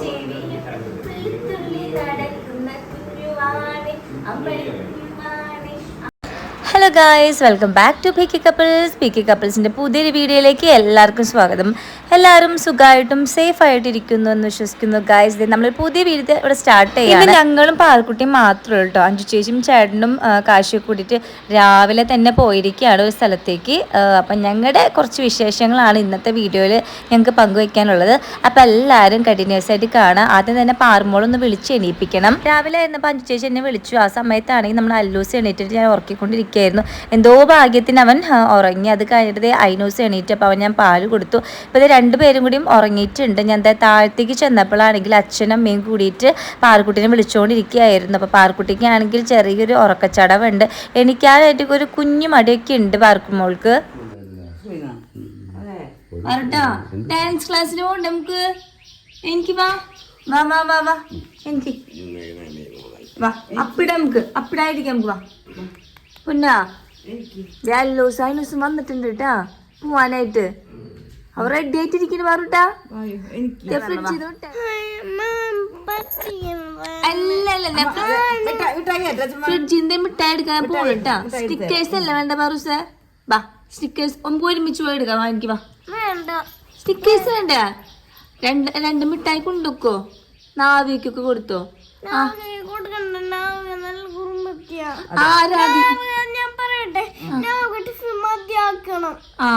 ചെവിയിൽ തുള്ളി നടക്കുന്ന കുഞ്ഞുവാണ്. അമ്പലക്കുഞ്ഞുവാണ് hello guys welcome back to picky couples picky കപ്പിൾസിന്റെ പുതിയൊരു വീഡിയോയിലേക്ക് എല്ലാവർക്കും സ്വാഗതം. എല്ലാവരും സുഖമായിട്ടും സേഫ് ആയിട്ട് ഇരിക്കുന്നു എന്ന് വിശ്വസിക്കുന്നു ഗായ്സ് നമ്മൾ പുതിയ വീഡിയോ ഇവിടെ സ്റ്റാർട്ട് ചെയ്യാം ഞങ്ങളും പാൽക്കുട്ടിയും മാത്രമേ കേട്ടോ അഞ്ചു ചേച്ചിയും ചേട്ടനും കാശി കാശിയൊക്കെ കൂട്ടിയിട്ട് രാവിലെ തന്നെ പോയിരിക്കുകയാണ് ഒരു സ്ഥലത്തേക്ക്. അപ്പം ഞങ്ങളുടെ കുറച്ച് വിശേഷങ്ങളാണ് ഇന്നത്തെ വീഡിയോയിൽ ഞങ്ങൾക്ക് പങ്കുവയ്ക്കാനുള്ളത് അപ്പം എല്ലാവരും കണ്ടിന്യൂസ് ആയിട്ട് കാണാം ആദ്യം തന്നെ പാറുമോളൊന്ന് വിളിച്ച് എണീപ്പിക്കണം. രാവിലെ ആയിരുന്നപ്പോൾ അഞ്ചു ചേച്ചി എന്നെ വിളിച്ചു. ആ സമയത്താണെങ്കിൽ നമ്മൾ അല്ലൂസ് എണീറ്റിട്ട് ഞാൻ ഉറക്കിക്കൊണ്ടിരിക്കുകയായിരുന്നു. എന്തോ ഭാഗ്യത്തിന് അവൻ ഉറങ്ങി. അത് കഴിഞ്ഞിട്ട് ഐനോസ് എണീറ്റപ്പോൾ അവൻ ഞാൻ പാൽ കൊടുത്തു. ഇപ്പോൾ ഇത് രണ്ടുപേരും കൂടിയും ഉറങ്ങിയിട്ടുണ്ട്. ഞാൻ എന്താ താഴത്തേക്ക് ചെന്നപ്പോഴാണെങ്കിൽ അച്ഛനും അമ്മയും കൂടിയിട്ട് പാർക്കുട്ടിനെ വിളിച്ചുകൊണ്ടിരിക്കുകയായിരുന്നു. അപ്പോൾ പാർക്കുട്ടിക്ക് ആണെങ്കിൽ ചെറിയൊരു ഉറക്കച്ചടവുണ്ട്. എണിക്കാനായിട്ട് ഒരു കുഞ്ഞു മടിയൊക്കെ ഉണ്ട് പാർക്കുമോൾക്ക് ഡാൻസ് ക്ലാസ്സിന് പോകണ്ട നമുക്ക്? എനിക്ക് വാ. വാ വാ വാ വാ. എനിക്ക്. വാ അപ്പിട നമുക്ക്. അപ്പിടായിരിക്കാം നമുക്ക് വാ പുന്നാ? ലൂസ് ലൂസും വന്നിട്ടുണ്ട് കേട്ടാ പോവാനായിട്ട്. അവർ റെഡി ആയിട്ടിരിക്കുന്നു പറഞ്ഞിട്ടാ ഫ്രിഡ്ജിന്റെ മിഠായി എടുക്കാൻ പോകട്ടാ സ്റ്റിക്കേഴ്സ് അല്ല വേണ്ട പറൂസ വാ സ്റ്റിക്കേഴ്സ് നമുക്ക് ഒരുമിച്ച് പോയി എടുക്കാം. വാ, എനിക്ക് വാ. സ്റ്റിക്കേഴ്സ് വേണ്ട. രണ്ട് രണ്ട് മിഠായി കൊണ്ടുക്കോ നാവിക്കൊക്കെ കൊടുത്തോ. ആ. ആരാധി ആ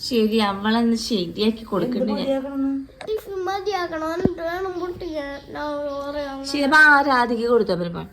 ശരി അവളെന്ന് ശരിയാക്കി കൊടുക്കണ്ടേ ശരി അപ്പൊ ആരാധിക കൊടുത്തോ പരിപാടി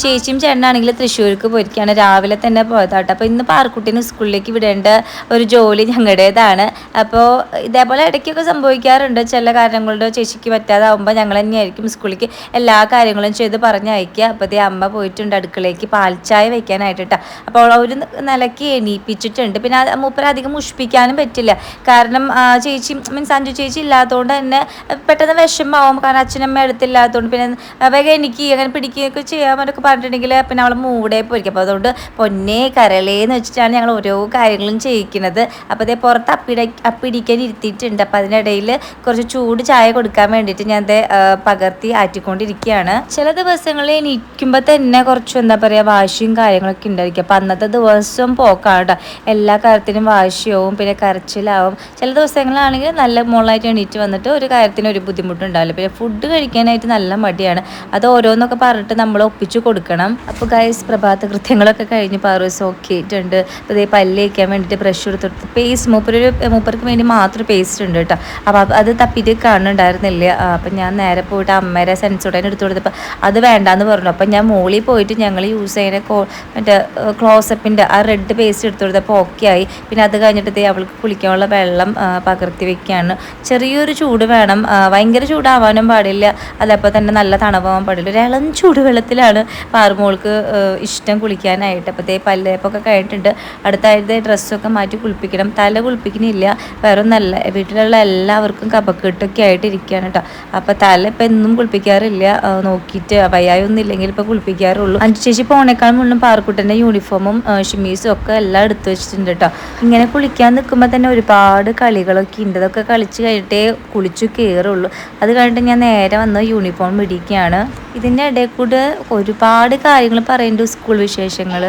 ചേച്ചിയും ചേട്ടനാണെങ്കിൽ തൃശ്ശൂർക്ക് പോയിരിക്കുകയാണ്. രാവിലെ തന്നെ പോയതാട്ടോ. അപ്പോൾ ഇന്ന് പാർക്കുട്ടീനെ സ്കൂളിലേക്ക് വിടേണ്ട ഒരു ജോലി ഞങ്ങളുടേതാണ്. അപ്പോൾ ഇതേപോലെ ഇടയ്ക്കൊക്കെ സംഭവിക്കാറുണ്ട്. ചില കാരണങ്ങളുടെ ചേച്ചിക്ക് പറ്റാതാവുമ്പോൾ ഞങ്ങൾ തന്നെയായിരിക്കും സ്കൂളിലേക്ക് എല്ലാ കാര്യങ്ങളും ചെയ്ത് പറഞ്ഞയക്കുക. അപ്പോൾ ഈ അമ്മ പോയിട്ടുണ്ട് അടുക്കളയ്ക്ക് പാൽച്ചായ വെക്കാനായിട്ട് കേട്ടോ അപ്പോൾ ഒരു നിലയ്ക്ക് എണീപ്പിച്ചിട്ടുണ്ട്. പിന്നെ ആ അധികം മുഷിപ്പിക്കാനും പറ്റില്ല. കാരണം ചേച്ചി മീൻസ് അഞ്ചു ചേച്ചി ഇല്ലാത്തതുകൊണ്ട് തന്നെ പെട്ടെന്ന് വിഷമാവും. കാരണം അച്ഛനമ്മ അടുത്തില്ലാത്തതുകൊണ്ട് പിന്നെ വേഗം എനിക്ക് അങ്ങനെ പിടിക്കുകയൊക്കെ ചെയ്യാൻ എന്നൊക്കെ പറഞ്ഞിട്ടുണ്ടെങ്കിൽ പിന്നെ അവൾ മൂടെ പോയിരിക്കും. അപ്പോൾ അതുകൊണ്ട് പൊന്നേ കരളേന്ന് വെച്ചിട്ടാണ് ഞങ്ങൾ ഓരോ കാര്യങ്ങളും ചെയ്യിക്കുന്നത്. അപ്പോൾ അതേ പുറത്ത് അപ്പിട അപ്പിടിക്കാൻ ഇരുത്തിയിട്ടുണ്ട്. അപ്പോൾ അതിനിടയിൽ കുറച്ച് ചൂട് ചായ കൊടുക്കാൻ വേണ്ടിയിട്ട് ഞാൻ അതേ പകർത്തി ആറ്റിക്കൊണ്ടിരിക്കുകയാണ്. ചില ദിവസങ്ങളിൽ നിൽക്കുമ്പോൾ തന്നെ കുറച്ച് എന്താ പറയുക വാശിയും കാര്യങ്ങളൊക്കെ ഉണ്ടായിരിക്കും. അപ്പോൾ അന്നത്തെ ദിവസം പോക്കാണ് കേട്ടോ എല്ലാ കാര്യത്തിനും വാശിയാവും പിന്നെ കരച്ചിലാവും. ചില ദിവസങ്ങളാണെങ്കിൽ നല്ല മോളായിട്ട് എണീറ്റ് വന്നിട്ട് ഒരു കാര്യത്തിന് ഒരു ബുദ്ധിമുട്ടുണ്ടാവില്ല. പിന്നെ ഫുഡ് കഴിക്കാനായിട്ട് നല്ല മടിയാണ്. അത് ഓരോന്നൊക്കെ പറഞ്ഞിട്ട് നമ്മൾ ഒപ്പിച്ചു കൊടുക്കണം. അപ്പോൾ ഗൈസ് പ്രഭാത കൃത്യങ്ങളൊക്കെ കഴിഞ്ഞ് പാറോസ് ഓക്കെ അപ്പോൾ ഇതേ പല്ല് വയ്ക്കാൻ വേണ്ടിയിട്ട് ബ്രഷ് എടുത്തെടുത്ത് പേസ്റ്റ് മൂപ്പരൊരു മൂപ്പർക്ക് വേണ്ടി മാത്രം പേസ്റ്റ് ഉണ്ട് കേട്ടോ. അപ്പോൾ അത് തപ്പിയിട്ട് കാണുന്നുണ്ടായിരുന്നില്ല. അപ്പം ഞാൻ നേരെ പോയിട്ട് അമ്മേരെ സെൻസോടേനെ എടുത്തു കൊടുത്തപ്പോൾ അത് വേണ്ടാന്ന് പറഞ്ഞു. അപ്പം ഞാൻ മോളിൽ പോയിട്ട് ഞങ്ങൾ യൂസ് ചെയ്യുന്ന കോ മറ്റേ ക്ലോസപ്പിന്റെ ആ റെഡ് പേസ്റ്റ് എടുത്തു കൊടുത്തപ്പോൾ ഓക്കെ ആയി. പിന്നെ അത് കഴിഞ്ഞിട്ട് അവൾക്ക് കുളിക്കാനുള്ള വെള്ളം പകർത്തി വെക്കുകയാണ് ചെറിയൊരു ചൂട് വേണം. ഭയങ്കര ചൂടാവാനും പാടില്ല. അതപ്പോൾ തന്നെ നല്ല തണവാൻ പാടില്ല. ഒരു ഇളം ചൂടുവെള്ളത്തിലാണ് പാറുമോൾക്ക് ആ, ഇഷ്ടം കുളിക്കാനായിട്ട്. അപ്പോൾ ദേ പല്ലേപ്പൊക്കെ കഴിഞ്ഞിട്ടുണ്ട്. അടുത്തായിട്ട് ഡ്രസ്സൊക്കെ മാറ്റി കുളിപ്പിക്കണം. തല കുളിപ്പിക്കുന്നില്ല വേറെ ഒന്നല്ല വീട്ടിലുള്ള എല്ലാവർക്കും കപക്കെട്ടൊക്കെ ആയിട്ട് ഇരിക്കുകയാണ് കേട്ടോ അപ്പോൾ തല ഇപ്പം എന്നും കുളിപ്പിക്കാറില്ല. നോക്കിയിട്ട് വയ്യായൊന്നും ഇല്ലെങ്കിൽ ഇപ്പോൾ കുളിപ്പിക്കാറുള്ളൂ. അഞ്ചു ചേച്ചി പോണേക്കാൾ മുന്നും പാറക്കുട്ടന്റെ യൂണിഫോമും ഷിമീസും ഒക്കെ എല്ലാം എടുത്തു വെച്ചിട്ടുണ്ട് കേട്ടോ ഇങ്ങനെ കുളിക്കാൻ നിൽക്കുമ്പോൾ തന്നെ ഒരുപാട് കളികളൊക്കെ ഉണ്ട്. അതൊക്കെ കളിച്ച് കഴിഞ്ഞിട്ടേ കുളിച്ചു കയറുള്ളൂ. അത് കഴിഞ്ഞിട്ട് ഞാൻ നേരെ വന്ന് യൂണിഫോം ഇടിക്കുകയാണ്. ഇതിന്റെ ഇടയിൽ കൂടെ ഒരുപാട് കാര്യങ്ങൾ പറയുന്നുണ്ട് സ്കൂൾ വിശേഷങ്ങൾ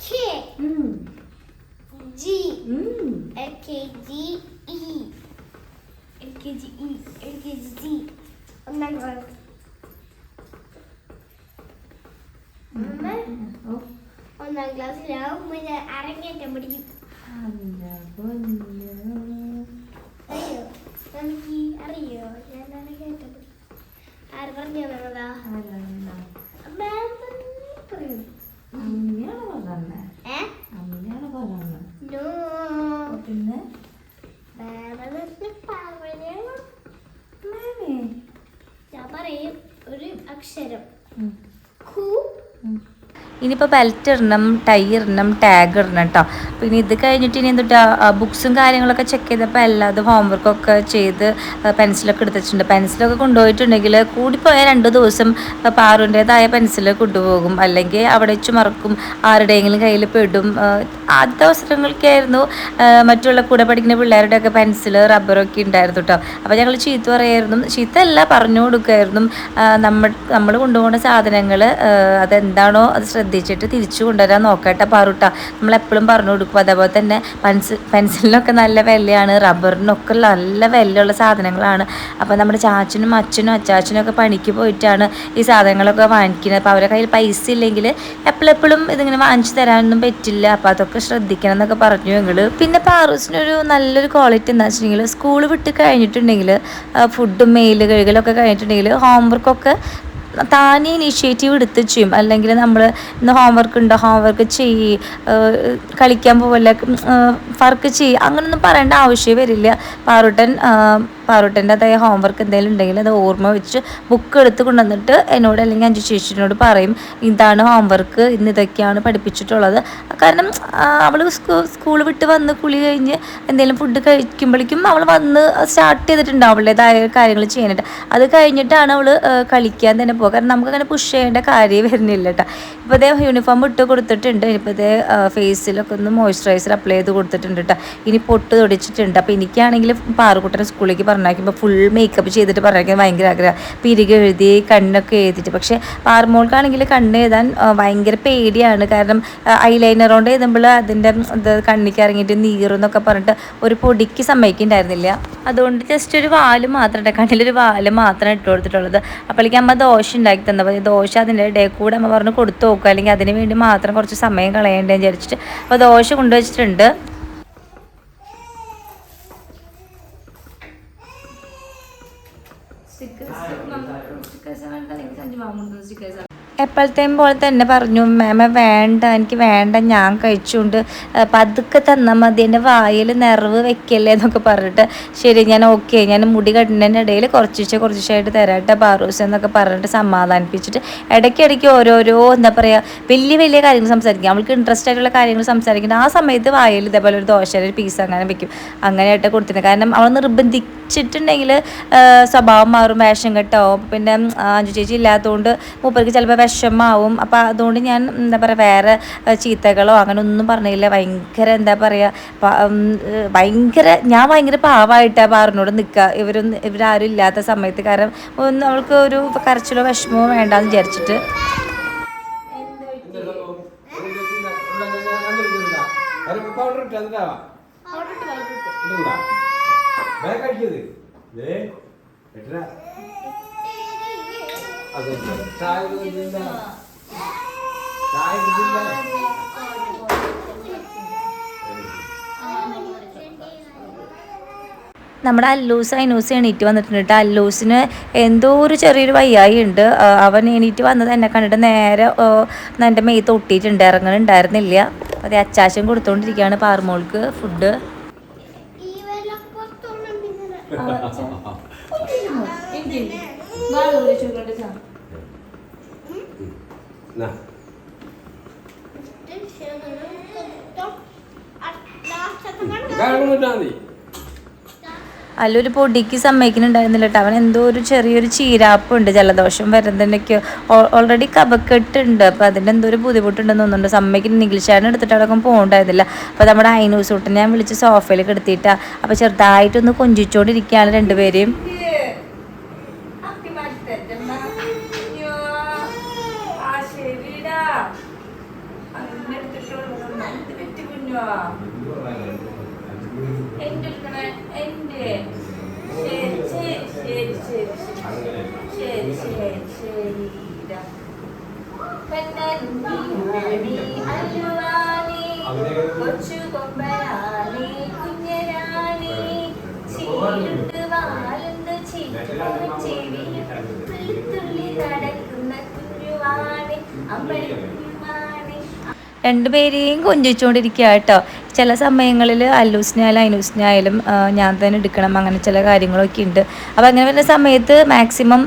K G L K G E L K G E L K G G ഒന്നാം ക്ലാസ്സിലാവും അരങ്ങേറ്റം പിടിക്കും അറിയോ നമുക്ക് അറിയോ? ഞാൻ അരങ്ങേറ്റം ആര് പറഞ്ഞു തന്നതാ? മാം പറയൂ ഏ? നോ പിന്നെ ഞാൻ പറയും ഒരു അക്ഷരം ഖു ഇനിയിപ്പോൾ ബെൽറ്റ് ഇടണം ടൈ ഇടണം ടാഗ് ഇടണം കേട്ടോ പിന്നെ ഇത് കഴിഞ്ഞിട്ട് ഇനി എന്തുട്ടാ ബുക്സും കാര്യങ്ങളൊക്കെ ചെക്ക് ചെയ്തപ്പോൾ എല്ലാതും ഹോംവർക്കൊക്കെ ചെയ്ത് പെൻസിലൊക്കെ എടുത്തിട്ടുണ്ട്. പെൻസിലൊക്കെ കൊണ്ടുപോയിട്ടുണ്ടെങ്കിൽ കൂടിപ്പോയ രണ്ട് ദിവസം പാറുന്റേതായ പെൻസിൽ കൊണ്ടുപോകും. അല്ലെങ്കിൽ അവിടെ വെച്ച് മറക്കും. ആരുടെയെങ്കിലും കയ്യിൽ പെടും. ആദ്യത്തെ അവസരങ്ങൾക്കായിരുന്നു മറ്റുള്ള കൂടെ പഠിക്കുന്ന പിള്ളേരുടെയൊക്കെ പെൻസിൽ റബ്ബറൊക്കെ ഉണ്ടായിരുന്നു കേട്ടോ അപ്പോൾ ഞങ്ങൾ ചീത്ത പറയായിരുന്നു ചീത്ത അല്ല പറഞ്ഞു കൊടുക്കുമായിരുന്നു. നമ്മൾ നമ്മൾ കൊണ്ടുപോകുന്ന സാധനങ്ങൾ അതെന്താണോ അത് ശ്രദ്ധിച്ചിട്ട് തിരിച്ചു കൊണ്ടുവരാൻ നോക്കട്ടെ പാറുട്ട നമ്മളെപ്പോഴും പറഞ്ഞു കൊടുക്കും അതേപോലെ തന്നെ പെൻസിൽ പെൻസിലിനൊക്കെ നല്ല വിലയാണ് റബ്ബറിനൊക്കെ നല്ല വിലയുള്ള സാധനങ്ങളാണ്. അപ്പോൾ നമ്മുടെ ചാച്ചനും അച്ഛനും അച്ചാച്ചനും ഒക്കെ പണിക്ക് പോയിട്ടാണ് ഈ സാധനങ്ങളൊക്കെ വാങ്ങിക്കുന്നത്. അപ്പോൾ അവരുടെ കയ്യിൽ പൈസ ഇല്ലെങ്കിൽ എപ്പോഴെപ്പോഴും ഇതിങ്ങനെ വാങ്ങിച്ചു തരാനൊന്നും പറ്റില്ല. അപ്പോൾ അതൊക്കെ ശ്രദ്ധിക്കണം എന്നൊക്കെ പറഞ്ഞു ഞങ്ങൾ പിന്നെ പാറൂസിനൊരു നല്ലൊരു ക്വാളിറ്റി എന്താ വെച്ചിട്ടുണ്ടെങ്കിൽ സ്കൂൾ വിട്ട് കഴിഞ്ഞിട്ടുണ്ടെങ്കിൽ ഫുഡും മെയിൽ കഴുകലൊക്കെ കഴിഞ്ഞിട്ടുണ്ടെങ്കിൽ ഹോംവർക്കൊക്കെ താനേ ഇനീഷ്യേറ്റീവ് എടുത്ത് ചെയ്യും അല്ലെങ്കിൽ നമ്മൾ ഇന്ന് ഹോംവർക്ക് ഉണ്ടോ? ഹോംവർക്ക് ചെയ്യ്. കളിക്കാൻ പോവല്ല? വർക്ക് ചെയ്യ്. അങ്ങനൊന്നും പറയേണ്ട ആവശ്യമേ വരില്ല. പാറുട്ടൻ പാറുട്ടന്റെതായ ഹോംവർക്ക് എന്തെങ്കിലും ഉണ്ടെങ്കിൽ അത് ഓർമ്മ വെച്ച് ബുക്ക് എടുത്ത് കൊണ്ടുവന്നിട്ട് എന്നോട് അല്ലെങ്കിൽ അഞ്ചു ചേച്ചിനോട് പറയും ഇതാണ് ഹോംവർക്ക് ഇന്ന് ഇതൊക്കെയാണ് പഠിപ്പിച്ചിട്ടുള്ളത്. കാരണം അവൾ സ്കൂൾ വിട്ട് വന്ന് കുളി കഴിഞ്ഞ് എന്തെങ്കിലും ഫുഡ് കഴിക്കുമ്പോഴേക്കും അവൾ വന്ന് സ്റ്റാർട്ട് ചെയ്തിട്ടുണ്ടാവും അവളുടേതായ കാര്യങ്ങൾ ചെയ്യാനായിട്ട്. അത് കഴിഞ്ഞിട്ടാണ് അവൾ കളിക്കാൻ തന്നെ പോകുക കാരണം നമുക്ക് അങ്ങനെ പുഷ് ചെയ്യേണ്ട കാര്യം വരുന്നില്ല കേട്ടോ ഇപ്പോൾ അതേ യൂണിഫോം ഇട്ട് കൊടുത്തിട്ടുണ്ട്. ഇനിയിപ്പോൾ അതേ ഫേസിലൊക്കെ ഒന്ന് മോയ്സ്ചറൈസർ അപ്ലൈ ചെയ്ത് കൊടുത്തിട്ടുണ്ട് കേട്ടോ ഇനി പൊട്ട് തൊടിച്ചിട്ടുണ്ട്. അപ്പോൾ എനിക്കാണെങ്കിൽ പാറുകുട്ടൻ സ്കൂളിലേക്ക് പറഞ്ഞാക്കുമ്പോൾ ഫുൾ മേക്കപ്പ് ചെയ്തിട്ട് പറഞ്ഞാൽ ഭയങ്കര ആഗ്രഹം. പിരികെ എഴുതി കണ്ണൊക്കെ എഴുതിയിട്ട്. പക്ഷേ പാർമോൾക്കാണെങ്കിൽ കണ്ണ് എഴുതാൻ ഭയങ്കര പേടിയാണ്. കാരണം ഐലൈനർ കൊണ്ട് എഴുതുമ്പോൾ അതിന്റെ കണ്ണിക്ക് ഇറങ്ങിയിട്ട് നീറുന്നൊക്കെ പറഞ്ഞിട്ട് ഒരു പൊടിക്ക് സമ്മതിക്കുന്നുണ്ടായിരുന്നില്ല. അതുകൊണ്ട് ജസ്റ്റ് ഒരു വാൽ മാത്രം ഇട്ട കണ്ണിലൊരു വാൽ മാത്രമേ ഇട്ട് കൊടുത്തിട്ടുള്ളത്. അപ്പോഴേക്കും അമ്മ ദോശ ഉണ്ടാക്കി ഈ ദോശ അതിന്റെ ഇടയിൽ കൂടെ അമ്മ പറഞ്ഞ് കൊടുത്തു നോക്കുക അല്ലെങ്കിൽ അതിന് വേണ്ടി മാത്രം കുറച്ച് സമയം കളയേണ്ടതെന്ന് വിചാരിച്ചിട്ട്. അപ്പോൾ ദോശ കൊണ്ടുവച്ചിട്ടുണ്ട്. എപ്പോഴത്തെയും പോലെ തന്നെ പറഞ്ഞു മാമ വേണ്ട എനിക്ക് വേണ്ട ഞാൻ കഴിച്ചുകൊണ്ട് പതുക്കെ തന്നാൽ മതി എന്റെ വായിൽ നിറവ് വെക്കല്ലേ എന്നൊക്കെ പറഞ്ഞിട്ട് ശരി ഞാൻ ഓക്കെ ഞാൻ മുടി കെട്ടുന്നതിന്റെ ഇടയിൽ കുറച്ചിച്ച് കുറച്ചായിട്ട് തരാട്ടെ ബാറൂസ് എന്നൊക്കെ പറഞ്ഞിട്ട് സമാധാനിപ്പിച്ചിട്ട് ഇടയ്ക്കിടയ്ക്ക് ഓരോരോ എന്താ പറയുക വലിയ വലിയ കാര്യങ്ങൾ സംസാരിക്കും. അവൾക്ക് ഇൻട്രസ്റ്റ് ആയിട്ടുള്ള കാര്യങ്ങൾ സംസാരിക്കുന്നത് ആ സമയത്ത് വായിൽ ഇതേപോലെ ഒരു ദോശ ഒരു പീസ് അങ്ങനെ വെക്കും. അങ്ങനെയായിട്ട് കൊടുത്തിരുന്നത് കാരണം അവൾ നിർബന്ധിച്ചിട്ടുണ്ടെങ്കിൽ സ്വഭാവം മാറും വേഷം കെട്ടാവും. പിന്നെ അഞ്ചു ചേച്ചി ഇല്ലാത്തതുകൊണ്ട് മൂപ്പർക്ക് ചിലപ്പോൾ വിഷമാവും. അപ്പോൾ അതുകൊണ്ട് ഞാൻ എന്താ പറയുക വേറെ ചീത്തകളോ അങ്ങനെ ഒന്നും പറഞ്ഞില്ല. ഭയങ്കര എന്താ പറയുക ഭയങ്കര ഞാൻ ഭയങ്കര പാവമായിട്ടാണ് പാറിനോട് നിൽക്കുക ഇവരൊന്നും ഇവരാരും ഇല്ലാത്ത സമയത്ത് കാരണം ഒന്ന് അവൾക്ക് ഒരു കരച്ചിലോ വിഷമമോ വേണ്ടാന്ന് വിചാരിച്ചിട്ട്. പൗഡർ ഇട്ട് ദേ എട്ടര. നമ്മുടെ അല്ലൂസ് അനൂസ് എണീറ്റ് വന്നിട്ടുണ്ട് കേട്ടോ. അല്ലൂസിന് എന്തോ ഒരു ചെറിയൊരു വയ്യായി ഉണ്ട്. അവൻ എണീറ്റ് വന്നത് എന്നെ കണ്ടിട്ട് നേരെ ആ, എന്റെ മെയ്ത്ത് ഒട്ടിയിട്ടുണ്ട്. ഇറങ്ങണുണ്ടായിരുന്നില്ല. അതെ അച്ചാശം കൊടുത്തോണ്ടിരിക്കുകയാണ് പാർമോൾക്ക് ഫുഡ് ഈ അല്ലൊരു പൊടിക്ക് സമ്മതിക്കുന്നുണ്ടായിരുന്നില്ല കേട്ടോ അവൻ എന്തോ ഒരു ചെറിയൊരു ചീരാപ്പുണ്ട് ജലദോഷം വരുന്നതിനൊക്കെ. ഓൾറെഡി കപക്കെട്ടുണ്ട് അപ്പോൾ അതിന്റെ എന്തോ ഒരു ബുദ്ധിമുട്ടുണ്ടെന്ന് തോന്നുന്നുണ്ട്. സമ്മതിക്കുന്ന ഇംഗ്ലീഷാണ് എടുത്തിട്ട് അടക്കം പോകണ്ടായിരുന്നില്ല. അപ്പോൾ നമ്മുടെ അയിനൂസ് തൊട്ട് ഞാൻ വിളിച്ച് സോഫയിൽ കിടത്തിയിട്ടാ അപ്പോൾ ചെറുതായിട്ടൊന്ന് കൊഞ്ചിച്ചോണ്ടിരിക്കുകയാണ് രണ്ടുപേരെയും എന്റെ എന്റെ ശരി ശരി ശരി ശരി ശരി ശരി ശരി കണ്ണാടി അല്ലുവാണി കൊച്ചു കൊമ്പനാണി കുഞ്ഞരാണി ചീരുണ്ട് വാലുണ്ട് ചെവിയും തുള്ളി നടക്കുന്ന കുഞ്ഞുവാണി അമ്പഴി രണ്ടുപേരെയും കൊഞ്ചിച്ചുകൊണ്ടിരിക്കുക കേട്ടോ ചില സമയങ്ങളിൽ അല്ലൂസിനായാലും അനൂസിനായാലും ഞാൻ തന്നെ എടുക്കണം അങ്ങനെ ചില കാര്യങ്ങളൊക്കെ ഉണ്ട്. അപ്പോൾ അങ്ങനെ വരുന്ന സമയത്ത് മാക്സിമം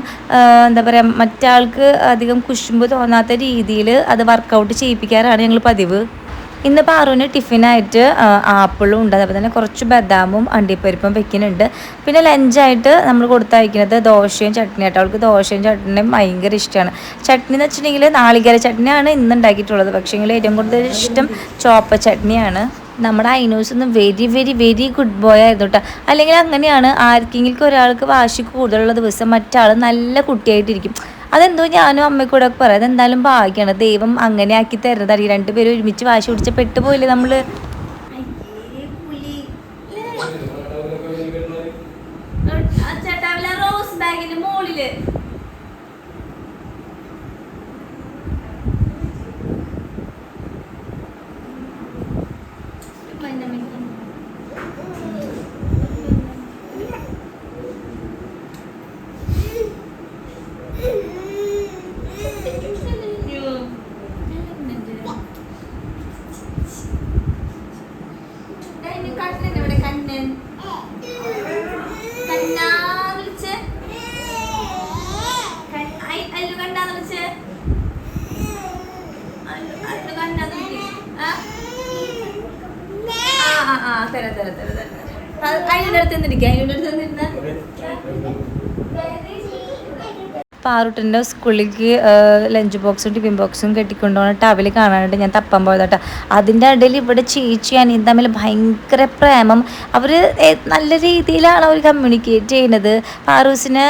എന്താ പറയുക മറ്റാൾക്ക് അധികം കുശുമ്പ് തോന്നാത്ത രീതിയിൽ അത് വർക്കൗട്ട് ചെയ്യിപ്പിക്കാറാണ് ഞങ്ങൾ പതിവ്. ഇന്ന് പാറുവിന് ടിഫിനായിട്ട് ആപ്പിളും ഉണ്ട്. അതുപോലെ തന്നെ കുറച്ച് ബദാമും അണ്ടിപ്പരിപ്പും വെക്കുന്നുണ്ട്. പിന്നെ ലഞ്ചായിട്ട് നമ്മൾ കൊടുത്തയക്കുന്നത് ദോശയും ചട്നി ആയിട്ട് അവൾക്ക് ദോശയും ചട്നിയും ഭയങ്കര ഇഷ്ടമാണ്. ചട്നി എന്ന് വെച്ചിട്ടുണ്ടെങ്കിൽ നാളികേര ചട്നിയാണ് ഇന്ന് ഉണ്ടാക്കിയിട്ടുള്ളത്. പക്ഷേ ഏറ്റവും കൂടുതൽ ഇഷ്ടം ചോപ്പ ചട്നിയാണ്. നമ്മുടെ ഐനൂസ് ഒന്ന് very very very good boy ആയിരുന്നു കേട്ടോ അല്ലെങ്കിൽ അങ്ങനെയാണ് ആർക്കെങ്കിലും ഒരാൾക്ക് വാശി കൂടുതലുള്ള ദിവസം മറ്റാൾ നല്ല കുട്ടിയായിട്ടിരിക്കും. അതെന്തോ ഞാനും അമ്മയ്ക്കൂടെ ഒക്കെ പറയാം. അതെന്തായാലും ഭാഗ്യമാണ് ദൈവം അങ്ങനെ ആക്കി തരുന്നതായിരിക്കും. രണ്ടുപേരും ഒരുമിച്ച് വാശി പിടിച്ച പെട്ടുപോയില്ലേ നമ്മൾ റോസ് ബാഗിന്റെ മുകളിൽ കണ്ണൻ എവിടെ കണ്ണൻ കണ്ണാ വിളിച്ച് കൺ- ഐ- അല്ലു കണ്ണാന്ന് വിളിച്ച് അല്ലു അല്ലു കണ്ണാന്ന് വിളിക്ക്. ആ? ആ, ആ, ആ, തരാം, തരാം, തരാം, തരാം. അത് അതിന്റെ അടുത്ത് നിന്നിരിക്കാം അതിന്റെ അടുത്ത് നിന്നിരുന്ന പാറുട്ടിന്റെ സ്കൂളിലേക്ക് ലഞ്ച് ബോക്സും ടിഫിൻ ബോക്സും കെട്ടിക്കൊണ്ടുപോകുന്ന ടവൽ കാണാനായിട്ട് ഞാൻ തപ്പാൻ പോയതാട്ടോ. അതിന്റെ ഇടയിൽ ഇവിടെ ചേച്ചി അനിയൻ തമ്മിൽ ഭയങ്കര പ്രേമം. അവർ നല്ല രീതിയിലാണ് അവർ കമ്മ്യൂണിക്കേറ്റ് ചെയ്യുന്നത്. പാറൂസിന്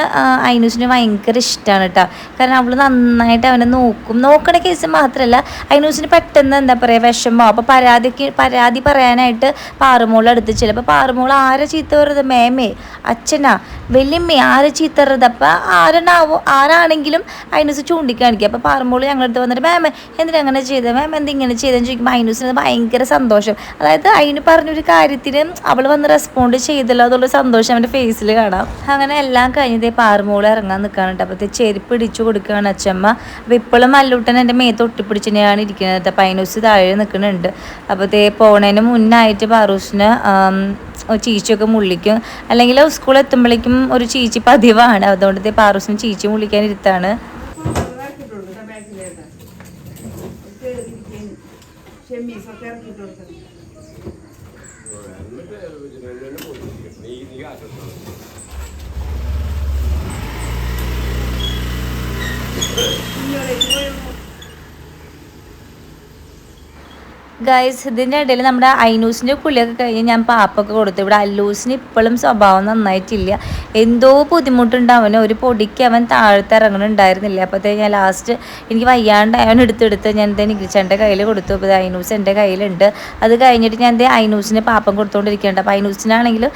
അയനൂസിന് ഭയങ്കര ഇഷ്ടമാണ് കേട്ടോ കാരണം അവൾ നന്നായിട്ട് അവനെ നോക്കും. നോക്കണ കേസ് മാത്രമല്ല അയനൂസിന് പെട്ടെന്ന് എന്താ പറയുക വിഷമോ. അപ്പോൾ പരാതിക്ക് പരാതി പറയാനായിട്ട് പാറുമോൾ അടുത്ത് ചിലപ്പോൾ അപ്പോൾ പാറുമോൾ ആരെ ചീത്ത പറയുന്നത് മേമേ അച്ഛനാ വലിയമ്മേ ആരെ ചീത്ത പറയുന്നത് അപ്പം ആരെണ്ണാവോ ആരാണെങ്കിലും ഐനൂസ് ചൂണ്ടിക്കാണിക്കുക. അപ്പോൾ പറമ്പോൾ ഞങ്ങളുടെ അടുത്ത് വന്നിട്ട് മാം എന്തിനാ അങ്ങനെ ചെയ്തത് മാം എന്തിങ്ങനെ ചെയ്തെന്ന് ചോദിക്കുമ്പോൾ ഐനൂസിന് ഭയങ്കര സന്തോഷം. അതായത് അതിന് പറഞ്ഞൊരു കാര്യത്തിന് അവൾ വന്ന് റെസ്പോണ്ട് ചെയ്തല്ലോ അതുള്ള സന്തോഷം അവന്റെ ഫേസിൽ കാണാം. അങ്ങനെ എല്ലാം കഴിഞ്ഞതേ പാറമോൾ ഇറങ്ങാൻ നിൽക്കുകയാണ് കേട്ടോ. അപ്പോഴത്തെ ചെരുപ്പ് ഇടിച്ചു കൊടുക്കുകയാണ് അച്ഛമ്മ അപ്പോൾ ഇപ്പോഴും മല്ലൂട്ടൻ എന്റെ മേത്ത് ഒട്ടിപ്പിടിച്ച് തന്നെയാണ് ഇരിക്കുന്നത്. അപ്പോൾ ഐനൂസ് താഴെ നിൽക്കുന്നുണ്ട് അപ്പോൾ തേ പോണേന് മുന്നായിട്ട് പാറൂസിന് ചീച്ചയൊക്കെ മുള്ളിക്കും. അല്ലെങ്കിൽ സ്കൂൾ എത്തുമ്പോഴേക്കും ഒരു ചീച്ചി പതിവാണ്. അതുകൊണ്ട് പാറൂസിന് ചീച്ചി മുള്ളിക്കാൻ ഇരുത്താണ് ഷെമ്മീസൊക്കെ ഇറങ്ങിയിട്ട് കൊടുക്കണം നീ നീ കാശെടുത്തോ ഗൈസ് ഇതിന്റെ ഇടയിൽ നമ്മുടെ ഐനൂസിന്റെ കുളിയൊക്കെ കഴിഞ്ഞ് ഞാൻ പാപ്പൊക്കെ കൊടുത്തു. ഇവിടെ അല്ലൂസിന് ഇപ്പോഴും സ്വഭാവം നന്നായിട്ടില്ല. എന്തോ ബുദ്ധിമുട്ടുണ്ട് ഒരു പൊടിക്ക് അവൻ താഴത്ത് ഇറങ്ങണുണ്ടായിരുന്നില്ല. അപ്പോഴത്തേക്ക് ഞാൻ ലാസ്റ്റ് എനിക്ക് വയ്യാണ്ട് അവൻ എടുത്തെടുത്ത് ഞാൻ എന്തേ നികിച്ചേന്റെ കയ്യിൽ കൊടുത്തു. അപ്പോൾ ഐനൂസ് എന്റെ കയ്യിലുണ്ട്. അത് കഴിഞ്ഞിട്ട് ഞാൻ എന്തേ ഐനൂസിന് പാപ്പം കൊടുത്തുകൊണ്ടിരിക്കുകയുണ്ട് അപ്പോൾ ഐനൂസിനാണെങ്കിൽ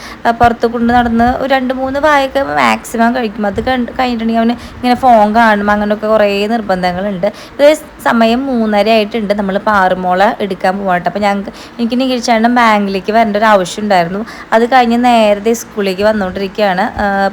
പുറത്ത് കൊണ്ട് നടന്ന് ഒരു രണ്ട് മൂന്ന് വായൊക്കെ മാക്സിമം കഴിക്കും. അത് കഴിഞ്ഞിട്ടുണ്ടെങ്കിൽ അവന് ഇങ്ങനെ ഫോൺ കാണും. അങ്ങനെയൊക്കെ കുറേ നിർബന്ധങ്ങളുണ്ട്. ഇത് സമയം മൂന്നര ആയിട്ടുണ്ട്. നമ്മൾ പാറുമോള എടുക്കാൻ പോകട്ടെ അപ്പോൾ ഞങ്ങൾക്ക് എനിക്ക് നികിഴ്ചേട്ടൻ ബാങ്കിലേക്ക് വരേണ്ട ഒരു ആവശ്യം ഉണ്ടായിരുന്നു. അത് കഴിഞ്ഞ് നേരത്തെ സ്കൂളിലേക്ക് വന്നുകൊണ്ടിരിക്കുകയാണ്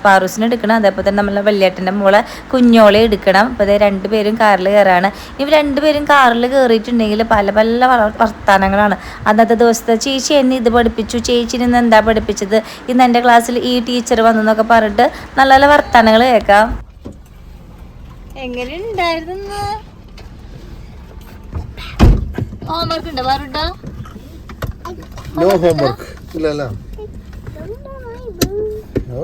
പാറൂസിന് എടുക്കണം. അതേപോലെ തന്നെ നമ്മളെ വല്യേട്ടന്റെ മോളെ കുഞ്ഞോളെ എടുക്കണം. അപ്പോൾ അതേ രണ്ടുപേരും കാറിൽ കയറാണ്. ഇവർ രണ്ടുപേരും കാറിൽ കയറിയിട്ടുണ്ടെങ്കിൽ പല പല വർത്തമാനങ്ങളാണ് അന്നത്തെ ദിവസത്തെ ചേച്ചി എന്നെ ഇത് പഠിപ്പിച്ചു. ചേച്ചി ഇന്ന് എന്താ പഠിപ്പിച്ചത്? ഇന്ന് എന്റെ ക്ലാസ്സിൽ ഈ ടീച്ചർ വന്നു എന്നൊക്കെ പറഞ്ഞിട്ട് നല്ല നല്ല വർത്തമാനങ്ങൾ കേൾക്കാം. എങ്ങനെ ഉണ്ടായിരുന്നു ഹോംവർക്ക് ഉണ്ടോ? പറഞ്ഞിട്ടോ നോ ഹോംവർക്ക് ഇല്ലല്ല. നോ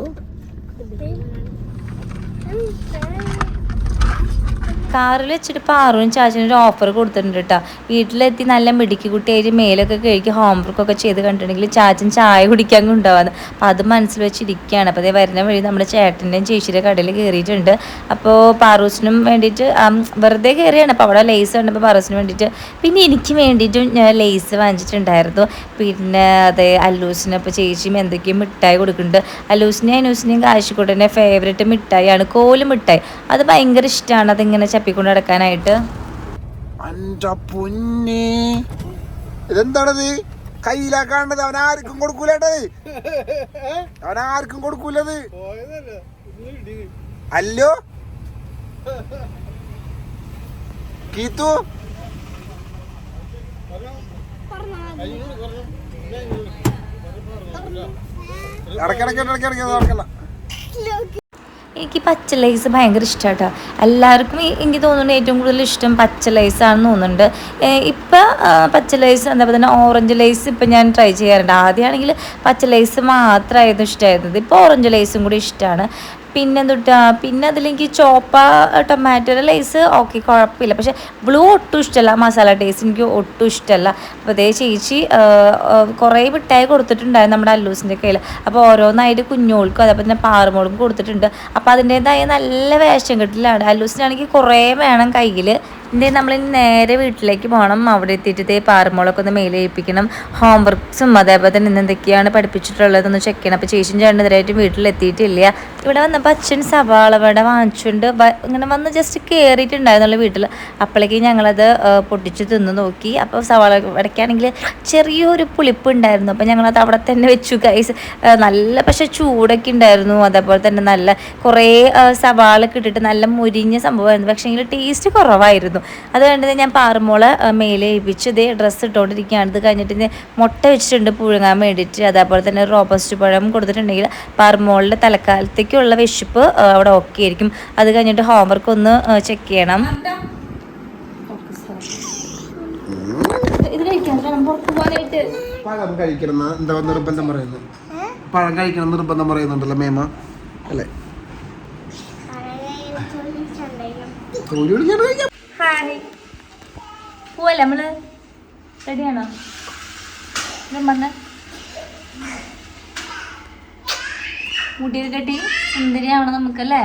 കാറിൽ വെച്ചിട്ട് പാറുവും ചാച്ചനും ഒരു ഓഫർ കൊടുത്തിട്ടുണ്ട് കേട്ടോ വീട്ടിലെത്തി നല്ല മിടുക്കി കുട്ടിയായിട്ട് മേലൊക്കെ കഴുകി ഹോംവർക്കൊക്കെ ചെയ്ത് കണ്ടിട്ടുണ്ടെങ്കിൽ ചാച്ചൻ ചായ കുടിക്കാൻ കൊണ്ടുപോകാന്ന് അപ്പോൾ അത് മനസ്സിൽ വെച്ചിരിക്കുകയാണ്. അപ്പോൾ അതേ വരുന്ന വഴി നമ്മുടെ ചേട്ടന്റെയും ചേച്ചിയുടെ കടയിൽ കയറിയിട്ടുണ്ട്. അപ്പോൾ പാറൂസിനും വേണ്ടിയിട്ട് വെറുതെ കയറിയാണ്. അപ്പോൾ അവിടെ ലേസ് കണ്ടപ്പോൾ പാറൂസിന് വേണ്ടിയിട്ട് പിന്നെ എനിക്ക് വേണ്ടിയിട്ടും ഞാൻ ലേസ് വാങ്ങിച്ചിട്ടുണ്ടായിരുന്നു. പിന്നെ അതെ അല്ലൂസിന് അപ്പോൾ ചേച്ചിയും എന്തൊക്കെയും മിഠായി കൊടുക്കുന്നുണ്ട്. അല്ലൂസിനെയും അനൂസിനെയും കാശിക്കോട്ടന്റെ ഫേവറേറ്റ് മിഠായിയാണ് കോൽ മിഠായി. അത് ഭയങ്കര ഇഷ്ടമാണ്. അതിങ്ങനെ ചപ്പിക്കൊണ്ട് നടക്കാനായിട്ട് ഇതെന്താണത് കയ്യിലാക്കാണ്ടത് അവൻ ആർക്കും കൊടുക്കൂലേട്ടത് അവൻ ആർക്കും കൊടുക്കൂലത് അല്ലോ കീത്തു നടക്കല്ല എനിക്ക് പച്ച ലൈസ് ഭയങ്കര ഇഷ്ടമാട്ടോ എല്ലാവർക്കും എനിക്ക് തോന്നുന്നു ഏറ്റവും കൂടുതൽ ഇഷ്ടം പച്ച ലൈസാണെന്ന് തോന്നുന്നുണ്ട്. ഇപ്പോൾ പച്ച ലൈസ് എന്താ പറയുക ഓറഞ്ച് ലൈസ് ഇപ്പം ഞാൻ ട്രൈ ചെയ്യാറുണ്ട്. ആദ്യമാണെങ്കിൽ പച്ച ലൈസ് മാത്രമായിരുന്നു ഇഷ്ടമായിരുന്നത് ഇപ്പോൾ ഓറഞ്ച് ലൈസും കൂടി ഇഷ്ടമാണ് പിന്നെ എന്തുട്ടാ? പിന്നെ അതിലെനിക്ക് ചോപ്പ ടൊമാറ്റോയുടെ ലൈസ് ഓക്കെ കുഴപ്പമില്ല. പക്ഷേ ബ്ലൂ ഒട്ടും ഇഷ്ടമല്ല മസാല ടേസ്റ്റ് എനിക്ക് ഒട്ടും ഇഷ്ടമല്ല അപ്പോൾ അതേ ചേച്ചി കുറേ മിഠായി കൊടുത്തിട്ടുണ്ടായിരുന്നു നമ്മുടെ അല്ലൂസിന്റെ കയ്യിൽ അപ്പോൾ ഓരോന്നായിട്ട് കുഞ്ഞോൾക്കും അതേപോലെ തന്നെ പാറുമോൾക്കും കൊടുത്തിട്ടുണ്ട്. അപ്പോൾ അതിന്റേതായ നല്ല വേഷം കെട്ടിലാണ്. അല്ലൂസിനാണെങ്കിൽ കുറേ വേണം കയ്യിൽ ഇതേ നമ്മൾ നേരെ വീട്ടിലേക്ക് പോകണം അവിടെ എത്തിയിട്ട് പാറമോളൊക്കെ ഒന്ന് മേലേൽപ്പിക്കണം ഹോംവർക്ക്സും അതേപോലെ തന്നെ ഇന്ന് എന്തൊക്കെയാണ് പഠിപ്പിച്ചിട്ടുള്ളതെന്ന് ചെക്ക് ചെയ്യണം. അപ്പോൾ ചേച്ചിയും ചേട്ടൻ ഇതിനായിട്ട് വീട്ടിലെത്തിയിട്ടില്ല. ഇവിടെ വന്നപ്പോൾ അച്ഛൻ സവാള വട വാങ്ങിച്ചുകൊണ്ട് ഇങ്ങനെ വന്ന് ജസ്റ്റ് കയറിയിട്ടുണ്ടായിരുന്നുള്ള വീട്ടിൽ. അപ്പോഴേക്കും ഞങ്ങളത് പൊട്ടിച്ച് തിന്ന് നോക്കി. അപ്പോൾ സവാള വടയ്ക്കാണെങ്കിൽ ചെറിയൊരു പുളിപ്പ് ഉണ്ടായിരുന്നു. അപ്പോൾ ഞങ്ങളത് അവിടെ തന്നെ വെച്ചു കൈസ് നല്ല പക്ഷെ ചൂടൊക്കെ ഉണ്ടായിരുന്നു. അതേപോലെ തന്നെ നല്ല കുറേ സവാളൊക്കെ ഇട്ടിട്ട് നല്ല മുരിഞ്ഞ സംഭവമായിരുന്നു. പക്ഷേ ടേസ്റ്റ് കുറവായിരുന്നു. അത് കണ്ടത് ഞാൻ പാറുമോളെ മേലെ ഏൽപ്പിച്ച് ഇതേ ഡ്രസ്സ് ഇട്ടുകൊണ്ടിരിക്കുകയാണ് ഇത് കഴിഞ്ഞിട്ട് മുട്ട വെച്ചിട്ടുണ്ട് പുഴുങ്ങാൻ വേണ്ടിയിട്ട്. അതേപോലെ തന്നെ റോബസ്റ്റ് പഴം കൊടുത്തിട്ടുണ്ടെങ്കിൽ പാറുമോളുടെ തലക്കാലത്തേക്കുള്ള വിശപ്പ് അവിടെ ഓക്കെ ആയിരിക്കും. അത് കഴിഞ്ഞിട്ട് ഹോംവർക്ക് ഒന്ന് ചെക്ക് ചെയ്യണം. ഇത് കഴിക്കാൻ പുറത്ത് പോകാനായിട്ട്. പഴം കഴിക്കണം എന്താ നിർബന്ധം പറയുന്നത്? പഴം കഴിക്കണം നിർബന്ധം പറയുന്നുണ്ടല്ലോ മേമ. അല്ലേ? കഴിക്കാം. ഹായ് പോവല്ലേ നമ്മൾ? റെഡിയാണോ? വന്ന് മുടിയൊക്കെ കെട്ടി സുന്ദരിയാവണം നമുക്കല്ലേ?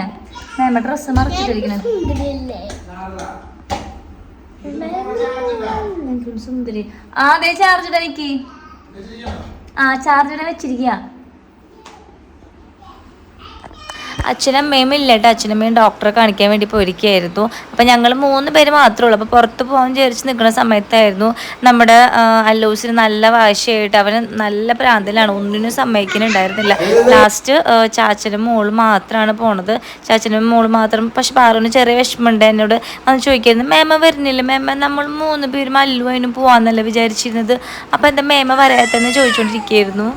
മേമ ഡ്രസ്സ് മറിച്ചിട്ടിരിക്കണേ സുന്ദരി. ആ അതെ ചാർജ് ഇടാൻ എനിക്ക് ആ ചാർജ് ഇടാൻ വെച്ചിരിക്കുക അച്ഛനമ്മയും ഇല്ല കേട്ടോ അച്ഛനമ്മയും ഡോക്ടറെ കാണിക്കാൻ വേണ്ടി പോയിരിക്കുകയായിരുന്നു. അപ്പം ഞങ്ങൾ മൂന്ന് പേര് മാത്രമേ ഉള്ളൂ. അപ്പോൾ പുറത്ത് പോകാൻ വിചാരിച്ച് നിൽക്കുന്ന സമയത്തായിരുന്നു നമ്മുടെ അല്ലൂസിന് നല്ല വാശിയായിട്ട് അവന് നല്ല പ്രാന്തലാണ്. ഒന്നിനും സമ്മതിക്കുന്നുണ്ടായിരുന്നില്ല. ലാസ്റ്റ് ചാച്ചനും മോൾ മാത്രമാണ് പോണത്. ചാച്ചനും മോൾ മാത്രം. പക്ഷെ പാറുവിന് ചെറിയ വിഷമമുണ്ട്. എന്നോട് വന്ന് ചോദിക്കായിരുന്നു മേമ വരുന്നില്ല? മേമ നമ്മൾ മൂന്ന് പേരും അല്ലു അതിനും പോവാന്നല്ലേ വിചാരിച്ചിരുന്നത്? അപ്പം എന്താ മേമ വരാത്തെന്ന് ചോദിച്ചുകൊണ്ടിരിക്കുകയായിരുന്നു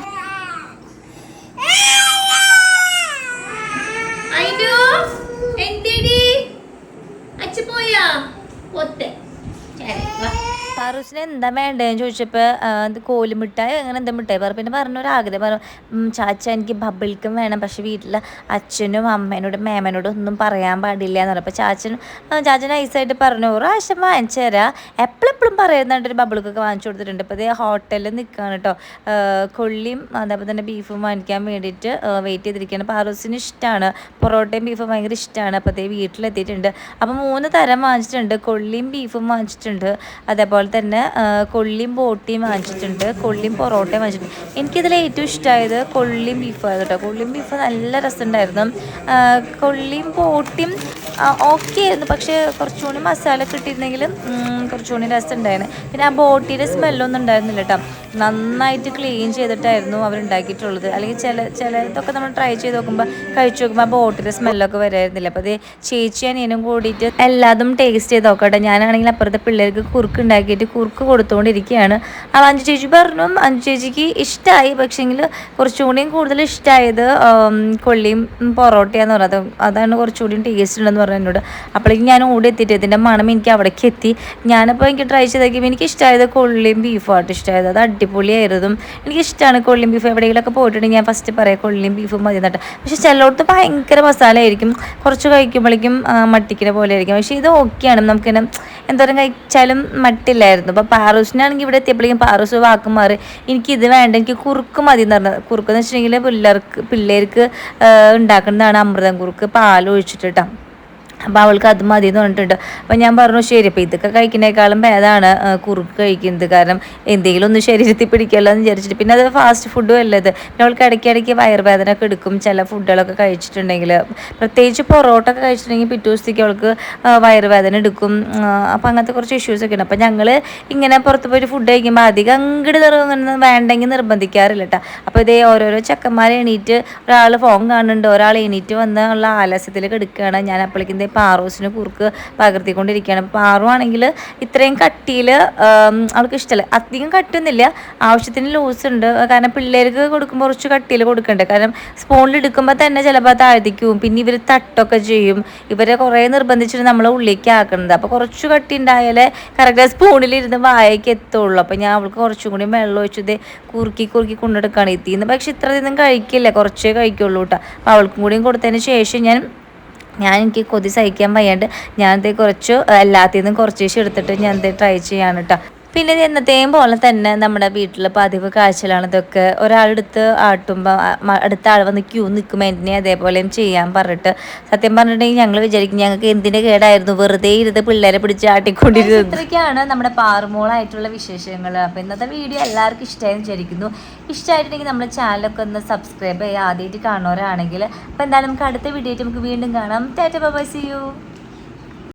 ಒತ್ತೆ പാറൂസിന് എന്താ വേണ്ടതെന്ന് ചോദിച്ചപ്പോൾ ഇത് കോലുമിഠായി അങ്ങനെ എന്താ മിഠായി പറഞ്ഞു പിന്നെ പറഞ്ഞ ഒരു ആഗ്രഹം പറഞ്ഞു "ഉം, ചാച്ച എനിക്ക് ബബിൾക്കും വേണം പക്ഷെ വീട്ടിലെ അച്ഛനും അമ്മേനോടും മേമനോടും ഒന്നും പറയാൻ പാടില്ല എന്ന് പറഞ്ഞപ്പോൾ ആ, ചാച്ചൻ ഐസായിട്ട് പറഞ്ഞു പ്രാവശ്യം വാങ്ങിച്ചു തരാം. എപ്പോഴെപ്പോഴും പറയുന്നുണ്ട് ഒരു ബബിൾക്കൊക്കെ വാങ്ങിച്ചു കൊടുത്തിട്ടുണ്ട്. ഇപ്പോൾ ഇത് ഹോട്ടലിൽ നിൽക്കുകയാണ് കേട്ടോ കൊള്ളിയും അതേപോലെ തന്നെ ബീഫും വാങ്ങിക്കാൻ വേണ്ടിയിട്ട് വെയിറ്റ് ചെയ്തിരിക്കുകയാണ് പാറൂസിന് ഇഷ്ടമാണ് പൊറോട്ടയും ബീഫും ഭയങ്കര ഇഷ്ടമാണ് അപ്പോൾ അതേ വീട്ടിലെത്തിയിട്ടുണ്ട്. അപ്പോൾ മൂന്ന് തരം വാങ്ങിച്ചിട്ടുണ്ട്. കൊള്ളിയും ബീഫും വാങ്ങിച്ചിട്ടുണ്ട്. അതേപോലെ തന്നെ കൊള്ളിയും ബോട്ടിയും വാങ്ങിച്ചിട്ടുണ്ട്. കൊള്ളിയും പൊറോട്ടയും വാങ്ങിച്ചിട്ടുണ്ട്. എനിക്കിതിൽ ഏറ്റവും ഇഷ്ടമായത് കൊള്ളിയും ബീഫായിരുന്നു കേട്ടോ. കൊള്ളിയും ബീഫ് നല്ല രസമുണ്ടായിരുന്നു. കൊള്ളിയും ബോട്ടിയും ഓക്കെ ആയിരുന്നു. പക്ഷേ കുറച്ചുകൂടി മസാല കിട്ടിയിരുന്നെങ്കിൽ കുറച്ചുകൂടി രസം ഉണ്ടായിരുന്നു പിന്നെ ആ ബോട്ടിയുടെ സ്മെല്ലൊന്നും ഉണ്ടായിരുന്നില്ല കേട്ടോ. നന്നായിട്ട് ക്ലീൻ ചെയ്തിട്ടായിരുന്നു അവരുണ്ടാക്കിയിട്ടുള്ളത്. അല്ലെങ്കിൽ ചില ചിലതൊക്കെ നമ്മൾ ട്രൈ ചെയ്ത് നോക്കുമ്പോൾ കഴിച്ചു നോക്കുമ്പോൾ ആ ബോട്ടിലെ സ്മെല്ലൊക്കെ വരായിരുന്നില്ല. അപ്പോൾ അത് ചേച്ചി അനിയനും കൂടിയിട്ട് എല്ലാതും ടേസ്റ്റ് ചെയ്ത് നോക്കട്ടെ. ഞാനാണെങ്കിൽ അപ്പുറത്തെ പിള്ളേർക്ക് കുറുക്ക് ഉണ്ടാക്കിയിട്ട് കുറുക്ക് കൊടുത്തുകൊണ്ടിരിക്കുകയാണ് അപ്പോൾ അഞ്ചു ചേച്ചി പറഞ്ഞു. അഞ്ചു ചേച്ചിക്ക് ഇഷ്ടമായി പക്ഷേങ്കിൽ കുറച്ചും കൂടിയും കൂടുതൽ ഇഷ്ടമായത് കൊള്ളിയും പൊറോട്ടയെന്ന് പറഞ്ഞത് അതാണ് കുറച്ചുകൂടിയും ടേസ്റ്റ് ഉണ്ടെന്ന് പറഞ്ഞു എന്നോട്. അപ്പോഴേക്കും ഞാൻ ഓടി എത്തിയിട്ട് ഇതിന്റെ മണം എനിക്ക് അവിടേക്ക് എത്തി. ഞാനപ്പോൾ എനിക്ക് ട്രൈ ചെയ്ത് നോക്കിയപ്പോൾ എനിക്ക് ഇഷ്ടമായത് കൊള്ളിയും ബീഫുമായിട്ട് ഇഷ്ടമായത് അത് അടിപൊളിയായിരുന്നു എനിക്കിഷ്ടമാണ് കൊള്ളിയും ബീഫ് എവിടെയെങ്കിലുമൊക്കെ പോയിട്ടുണ്ടെങ്കിൽ ഞാൻ ഫസ്റ്റ് പറയാം കൊള്ളിയും ബീഫും മതി എന്നിട്ട്. പക്ഷേ ചിലയിടത്ത് ഭയങ്കര മസാല ആയിരിക്കും. കുറച്ച് കഴിക്കുമ്പോഴേക്കും മട്ടിക്കുന്ന പോലെ ആയിരിക്കും. പക്ഷേ ഇത് ഓക്കെയാണ് നമുക്കിങ്ങനെ എന്തോരം കഴിച്ചാലും മട്ടില്ലായിരുന്നു. അപ്പോൾ പാറൂസിനാണെങ്കിൽ ഇവിടെ എത്തിയപ്പോഴേക്കും പാറൂസ് വാക്ക് മാറി എനിക്കിത് വേണ്ട എനിക്ക് കുറുക്ക് മതി എന്ന് പറഞ്ഞത് കുറുക്ക് എന്ന് വെച്ചിട്ടുണ്ടെങ്കിൽ പിള്ളേർക്ക് പിള്ളേർക്ക് ഉണ്ടാക്കുന്നതാണ് അമൃതം കുറുക്ക്. പാൽ ഒഴിച്ചിട്ട് കേട്ടോ അപ്പോൾ അവൾക്ക് അത് മതി എന്ന് പറഞ്ഞിട്ടുണ്ട്. അപ്പോൾ ഞാൻ പറഞ്ഞു ശരി അപ്പോൾ ഇതൊക്കെ കഴിക്കുന്നേക്കാളും ഭേദമാണ് കുറുക്ക് കഴിക്കുന്നത്. കാരണം എന്തെങ്കിലും ഒന്ന് ശരീരത്തിൽ പിടിക്കുമല്ലോ എന്ന് വിചാരിച്ചിട്ട്. പിന്നെ അത് ഫാസ്റ്റ് ഫുഡും അല്ല ഇത്. പിന്നെ അവൾക്ക് ഇടയ്ക്കിടയ്ക്ക് വയറുവേദന ഒക്കെ എടുക്കും. ചില ഫുഡുകളൊക്കെ കഴിച്ചിട്ടുണ്ടെങ്കിൽ. പ്രത്യേകിച്ച് പൊറോട്ട ഒക്കെ കഴിച്ചിട്ടുണ്ടെങ്കിൽ പിറ്റേ ദിവസത്തേക്ക് അവൾക്ക് വയറുവേദന എടുക്കും. അപ്പോൾ അങ്ങനത്തെ കുറച്ച് ഇഷ്യൂസ് ഒക്കെ ഉണ്ട്. അപ്പോൾ ഞങ്ങൾ ഇങ്ങനെ പുറത്ത് പോയിട്ട് ഫുഡ് കഴിക്കുമ്പോൾ അധികം അങ്ങോട്ട് അങ്ങനെ വേണ്ടെങ്കിൽ നിർബന്ധിക്കാറില്ല കേട്ടോ അപ്പോൾ ഇതേ ഓരോരോ ചക്കന്മാരെ എണീറ്റ് ഒരാൾ ഫോൺ കാണുന്നുണ്ട്. ഒരാൾ എണീറ്റ് വന്ന് ഉള്ള ആലസ്യത്തിലേക്ക് കിടക്കുകയാണ് ഞാൻ അപ്പോഴേക്കും പാറൂസിന് കുറുക്ക് പകർത്തിക്കൊണ്ടിരിക്കുകയാണ് അപ്പോൾ പാറു ആണെങ്കിൽ ഇത്രയും കട്ടിയിൽ അവൾക്ക് ഇഷ്ടമല്ല അധികം കട്ടുന്നില്ല ആവശ്യത്തിന് ലൂസ് ഉണ്ട്. കാരണം പിള്ളേർക്ക് കൊടുക്കുമ്പോൾ കുറച്ച് കട്ടിയിൽ കൊടുക്കണ്ടേ? കാരണം സ്പൂണിൽ എടുക്കുമ്പോൾ തന്നെ ചിലപ്പോൾ താഴ്ത്തിക്കും പിന്നെ ഇവർ തട്ടൊക്കെ ചെയ്യും. ഇവരെ കുറേ നിർബന്ധിച്ചിട്ട് നമ്മളെ ഉള്ളിലേക്ക് ആക്കുന്നത് അപ്പോൾ കുറച്ച് കട്ടി ഉണ്ടായാലേ കറക്റ്റ് സ്പൂണിലിരുന്ന് വായയ്ക്ക് എത്തുള്ളൂ. അപ്പോൾ ഞാൻ അവൾക്ക് കുറച്ചും കൂടി വെള്ളം ഒഴിച്ചത് കുറുക്കി കുറുക്കി കൊണ്ടെടുക്കുകയാണ്. ഇത്തിന്ന് പക്ഷെ ഇത്ര ഇതൊന്നും കഴിക്കില്ല. കുറച്ചേ കഴിക്കുള്ളൂ കേട്ടോ. അപ്പോൾ അവൾക്കും കൂടിയും കൊടുത്തതിന് ശേഷം ഞാൻ ഞാൻ എനിക്ക് കൊതി സഹിക്കാൻ വയ്യാണ്ട് ഞാനത് കുറച്ച് എല്ലാത്തിൽ നിന്നും കുറച്ച് എടുത്തിട്ട് ഞാൻ ഇത് ട്രൈ ചെയ്യാണ് കേട്ടോ. പിന്നെ എന്നത്തെയും പോലെ തന്നെ നമ്മുടെ വീട്ടിൽ പതിവ് കാഴ്ചകളാണ്. ഇതൊക്കെ ഒരാളെടുത്ത് ആട്ടുമ്പോൾ അടുത്ത ആൾ വന്ന് ക്യൂ നിൽക്കുമ്പോൾ എന്നെ അതേപോലെയും ചെയ്യാൻ പറഞ്ഞിട്ട്? സത്യം പറഞ്ഞിട്ടുണ്ടെങ്കിൽ ഞങ്ങൾ വിചാരിക്കും ഞങ്ങൾക്ക് എന്തിന്റെ കേടായിരുന്നു. വെറുതെ ഇരുന്ന് പിള്ളേരെ പിടിച്ച് ആട്ടിക്കൊണ്ടിരുന്നത്. ഇത്രയ്ക്കാണ് നമ്മുടെ പാറുമോളായിട്ടുള്ള വിശേഷങ്ങൾ അപ്പോൾ ഇന്നത്തെ വീഡിയോ എല്ലാവർക്കും ഇഷ്ടമായി വിചാരിക്കുന്നു. ഇഷ്ടമായിട്ടുണ്ടെങ്കിൽ നമ്മുടെ ചാനലൊക്കെ ഒന്ന് സബ്സ്ക്രൈബ് ചെയ്യുക ആദ്യമായിട്ട് കാണുന്നവരാണെങ്കിൽ. അപ്പോൾ എന്തായാലും നമുക്ക് അടുത്ത വീഡിയോ ആയിട്ട് നമുക്ക് വീണ്ടും കാണാം. Tata by C U